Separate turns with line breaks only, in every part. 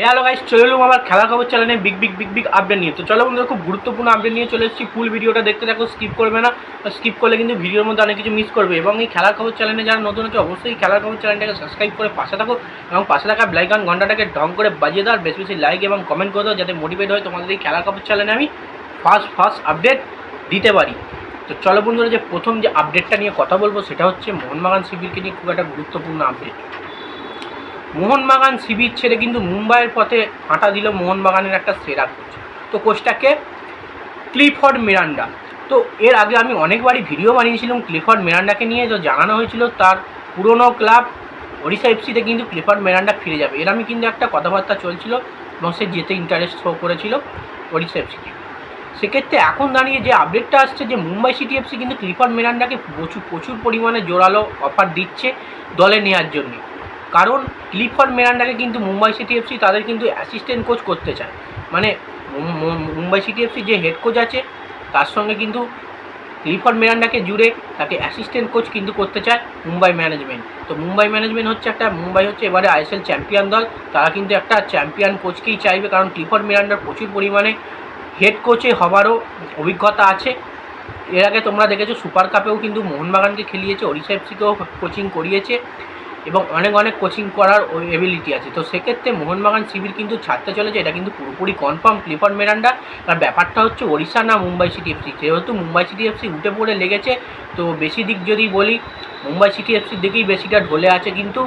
Hello guys চলে এলাম আবার খেলার খবর চ্যানেলে big big big big update নিয়ে। তো চলো বন্ধুরা, খুব গুরুত্বপূর্ণ আপডেট নিয়ে চলে এসেছি। ফুল ভিডিওটা দেখতে থাকো স্কিপ করবে না। স্কিপ করলে কিন্তু ভিডিওর মধ্যে অনেক কিছু মিস করবে। এবং এই খেলার খবর চ্যানেলে যারা নতুন আছে, অবশ্যই খেলার খবর চ্যানেলটাকে সাবস্ক্রাইব করে পাশে থাকো এবং পাশে থাকা ব্লাইকন ঘন্টাটাকে ঢং করে বাজিয়ে দাও, আর বেশি বেশি লাইক এবং কমেন্ট করে দাও, যাতে মোটিভেট হয় তোমাদের এই খেলার খবর চ্যানেলে আমি ফার্স্ট ফার্স্ট আপডেট দিতে পারি। তো চলো বন্ধুরা, যে প্রথম যে আপডেটটা নিয়ে কথা বলব, সেটা হচ্ছে মোহনবাগান শিবিরকে নিয়ে খুব একটা গুরুত্বপূর্ণ আপডেট মোহনবাগান শিবির ছেড়ে কিন্তু মুম্বাইয়ের পথে হাঁটা দিল মোহনবাগানের একটা সেরা কোচ। তো কোচটাকে ক্লিফর্ড মিরান্ডা। তো এর আগে আমি অনেকবারই ভিডিও বানিয়েছিলাম ক্লিফর্ড মিরান্ডাকে নিয়ে। তো জানানো হয়েছিল তার পুরনো ক্লাব ওড়িশা এফসিতে কিন্তু ক্লিফর্ড মিরান্ডা ফিরে যাবে। এর আমি কিন্তু একটা কথাবার্তা চলছিল এবং সে যেতে ইন্টারেস্ট শো করেছিল ওড়িশা এফসিকে। সেক্ষেত্রে এখন দাঁড়িয়ে যে আপডেটটা আসছে যে মুম্বাই সিটি এফসি কিন্তু ক্লিফর্ড মিরান্ডাকে প্রচুর প্রচুর পরিমাণে জোরালো অফার দিচ্ছে দলে নেওয়ার জন্য। কারণ ক্লিফর্ড মেরান্ডাকে কিন্তু মুম্বাই সিটি এফসি তাদের কিন্তু অ্যাসিস্ট্যান্ট কোচ করতে চায়। মানে মুম- মুম- মুম্বাই সিটি এফসি যে হেড কোচ আছে, তার সঙ্গে কিন্তু ক্লিফর্ড মেরান্ডাকে জুড়ে তাকে অ্যাসিস্ট্যান্ট কোচ কিন্তু করতে চায় মুম্বাই ম্যানেজমেন্ট তো মুম্বাই ম্যানেজমেন্ট হচ্ছে একটা, মুম্বাই হচ্ছে এবারে আইএসএল চ্যাম্পিয়ন দল। তারা কিন্তু একটা চ্যাম্পিয়ন কোচকেই চাইবে, কারণ ক্লিফর্ড মেরান্ডার প্রচুর পরিমাণে হেড কোচে হবারও অভিজ্ঞতা আছে। এর আগে তোমরা দেখেছ সুপার কাপেও কিন্তু মোহনবাগানকে খেলিয়েছে ওড়িশা এফসিকেও কোচিং করিয়েছে। এবং অনেক অনেক কোচিং করার এবিলিটি আছে। তো সেক্ষেত্রে মোহনবাগান শিবির কিন্তু ছাড়তে চলেছে। এটা কিন্তু পুরোপুরি কনফার্ম ক্লিফর্ড মেরান্ডা। আর ব্যাপারটা হচ্ছে ওড়িশা না মুম্বাই সিটি এফসি যেহেতু মুম্বাই সিটি এফসি উঠে পড়ে লেগেছে, তো বেশি দিক যদি বলি, মুম্বাই সিটি এফসির দিকেই বেশিটা ঢলে আছে। কিন্তু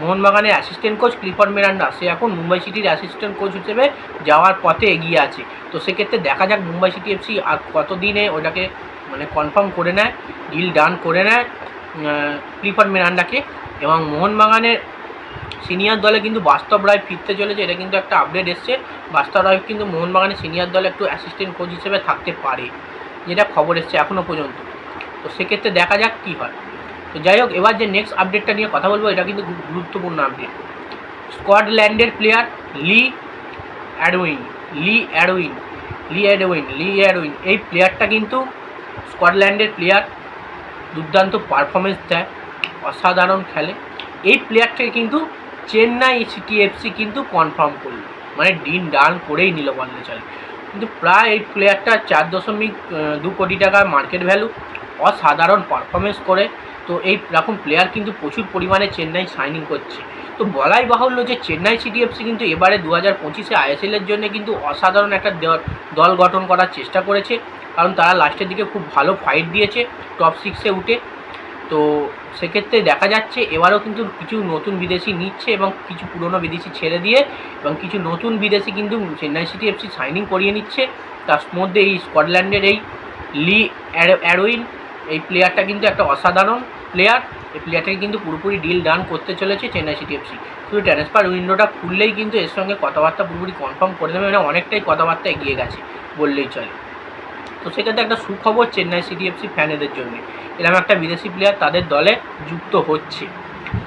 মোহনবাগানের অ্যাসিস্ট্যান্ট কোচ ক্লিফর্ড মেরান্ডা, সে এখন মুম্বাই সিটির অ্যাসিস্ট্যান্ট কোচ হিসেবে যাওয়ার পথে এগিয়ে আছে। তো সেক্ষেত্রে দেখা যাক মুম্বাই সিটি এফসি আর কতদিনে ওটাকে মানে কনফার্ম করে নেয় ডিল ডান করে নেয়। ক্লিফর্ড মেরান্ডাকে এবং মোহনবাগানের সিনিয়র দলে কিন্তু বাস্তব রায় ফিরতে চলেছে। এটা কিন্তু একটা আপডেট এসছে। বাস্তব রায় কিন্তু মোহনবাগানের সিনিয়র দলে একটু অ্যাসিস্ট্যান্ট কোচ হিসেবে থাকতে পারে, যেটা খবর এসছে এখনও পর্যন্ত। তো সেক্ষেত্রে দেখা যাক কী হয়। তো যাই হোক, এবার যে নেক্সট আপডেটটা নিয়ে কথা বলব, এটা কিন্তু গুরুত্বপূর্ণ আপডেট স্কটল্যান্ডের player Lee Edwin Lee Edwin Lee Edwin Lee Edwin এই প্লেয়ারটা কিন্তু স্কটল্যান্ডের প্লেয়ার দুর্দান্ত পারফরমেন্স দেয়, অসাধারণ খেলে। এই প্লেয়ারটাকে কিন্তু চেন্নাই সিটি এফসি কিন্তু কনফার্ম করল। মানে ডিন ডান করেই নিল বললে চলে। কিন্তু প্রায় এই প্লেয়ারটা চার দশমিক দু কোটি টাকা মার্কেট ভ্যালু অসাধারণ পারফরমেন্স করে। তো এই রকম প্লেয়ার কিন্তু প্রচুর পরিমাণে চেন্নাই সাইনিং করছে। তো বলাই বাহুল্য যে চেন্নাই সিটি এফসি কিন্তু এবারে দু হাজার পঁচিশে আইএসএলের জন্য কিন্তু অসাধারণ একটা দল গঠন করার চেষ্টা করেছে। কারণ তারা লাস্টের দিকে খুব ভালো ফাইট দিয়েছে টপ সিক্সে উঠে। তো সেক্ষেত্রে দেখা যাচ্ছে এবারও কিন্তু কিছু নতুন বিদেশি নিচ্ছে এবং কিছু পুরনো বিদেশি ছেড়ে দিয়ে এবং কিছু নতুন বিদেশি কিন্তু চেন্নাই সিটি এফসি সাইনিং করিয়ে নিচ্ছে। তার মধ্যে এই স্কটল্যান্ডের এই লি অ্যারো- অ্যারোইন, এই প্লেয়ারটা কিন্তু একটা অসাধারণ। প্লেয়ার এই প্লেয়ারটাকে কিন্তু পুরোপুরি ডিল ডান করতে চলেছে চেন্নাই সিটি এফসি শুধু ট্রান্সফার উইন্ডোটা খুললেই কিন্তু এর সঙ্গে কথাবার্তা পুরোপুরি কনফার্ম করে দেবে মানে অনেকটাই কথাবার্তা এগিয়ে গেছে, বললেই চলে। তো সেক্ষেত্রে একটা সুখবর চেন্নাই সিটি এফসি ফ্যানেদের জন্য। এরকম একটা বিদেশি প্লেয়ার তাদের দলে যুক্ত হচ্ছে।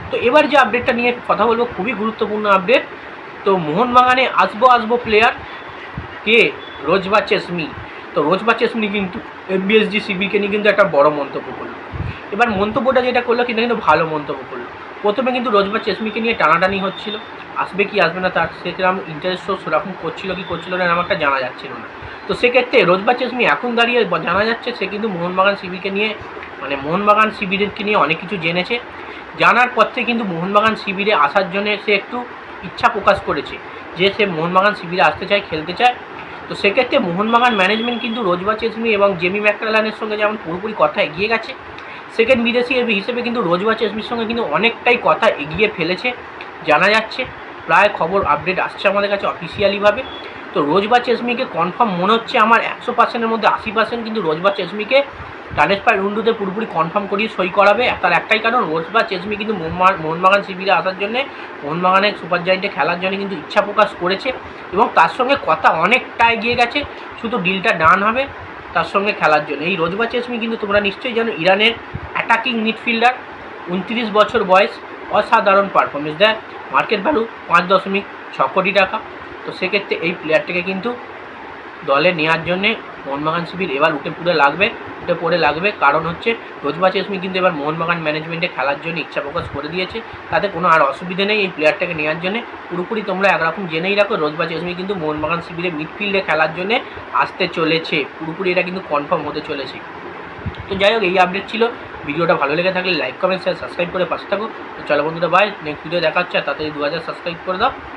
তো এবার যে আপডেটটা নিয়ে কথা বলব, খুবই গুরুত্বপূর্ণ আপডেট তো মোহনবাগানে আসব আসব প্লেয়ার কে? রোজবা চেসমি। তো রোজবা চেসমি কিন্তু এফবিএসজি সিবিকে নিয়ে কিন্তু একটা বড় মন্তব্য করল। এবার মন্তব্যটা যেটা করল কিন্তু কিন্তু ভালো মন্তব্য করল। প্রথমে কিন্তু রোজবার চেসমিকে নিয়ে টানাটানি হচ্ছিল। আসবে কি আসবে না তার সেরকম ইন্টারেস্ট সেরকম করছিল কি করছিল না আমারটা জানা যাচ্ছিল না। তো সেক্ষেত্রে রোজবার চেসমি এখন দাঁড়িয়ে জানা যাচ্ছে সে কিন্তু মোহনবাগান শিবিরকে নিয়ে মানে মোহনবাগান শিবিরকে নিয়ে অনেক কিছু জেনেছে। জানার পর থেকে কিন্তু মোহনবাগান শিবিরে আসার জন্য সে একটু ইচ্ছা প্রকাশ করেছে যে সে মোহনবাগান শিবিরে আসতে চায়, খেলতে চায়। তো সেক্ষেত্রে মোহনবাগান ম্যানেজমেন্ট কিন্তু রোজবার চেসমি এবং জেমি ম্যাকটালানের সঙ্গে যেমন পুরোপুরি কথা এগিয়ে গেছে সেকেন্ড বিদেশি হিসেবে কিন্তু রোজবা চেসমির সঙ্গে কিন্তু অনেকটাই কথা এগিয়ে ফেলেছে, জানা যাচ্ছে। প্রায় খবর আপডেট আসছে আমাদের কাছে অফিসিয়ালিভাবে তো রোজবা চেসমিকে কনফার্ম মনে হচ্ছে আমার একশো পার্সেন্টের মধ্যে আশি পার্সেন্ট কিন্তু রোজবা চেসমিকে ট্রান্সফার রুন্ডুতে পুরোপুরি কনফার্ম করিয়ে সই করাবে। তার একটাই কারণ রোজবা চেসমি কিন্তু মোহনবাগান শিবিরে আসার জন্যে, মোহনবাগানের সুপার জায়েন্টে খেলার জন্য কিন্তু ইচ্ছা প্রকাশ করেছে এবং তার সঙ্গে কথা অনেকটা এগিয়ে গেছে। শুধু ডিলটা ডান হবে তার সঙ্গে খেলার জন্য। এই রোজবা চেসমি কিন্তু তোমরা নিশ্চয়ই জানো, ইরানের অ্যাটাকিং মিডফিল্ডার উনত্রিশ বছর বয়স, অসাধারণ পারফরমেন্স দেয়। মার্কেট ভ্যালু পাঁচ দশমিক ছ কোটি টাকা। তো সেক্ষেত্রে এই প্লেয়ারটাকে কিন্তু দলে নেওয়ার জন্যে মোহনবাগান শিবির এবার উঠে পুরো লাগবে, উঠে পড়ে লাগবে। কারণ হচ্ছে রোজবা চেসমি কিন্তু এবার মোহনবাগান ম্যানেজমেন্টে খেলার জন্য ইচ্ছা প্রকাশ করে দিয়েছে। তাতে কোনো আর অসুবিধে নেই এই প্লেয়ারটাকে নেওয়ার জন্য। পুরোপুরি তোমরা একরকম জেনেই রাখো রোজবা চেসমি কিন্তু মোহনবাগান শিবিরে মিডফিল্ডে খেলার জন্য আসতে চলেছে। পুরোপুরি এটা কিন্তু কনফার্ম হতে চলেছে। তো যাই হোক, এই আপডেট ছিল। ভিডিওটা ভালো লেগে থাকলে লাইক কমেন্ট শেয়ার সাবস্ক্রাইব করে পাশে থাকো। তো চলো বন্ধুরা বাই নেক্সট ভিডিও দেখাচ্ছে তাড়াতাড়ি দু হাজার সাবস্ক্রাইব করে দাও।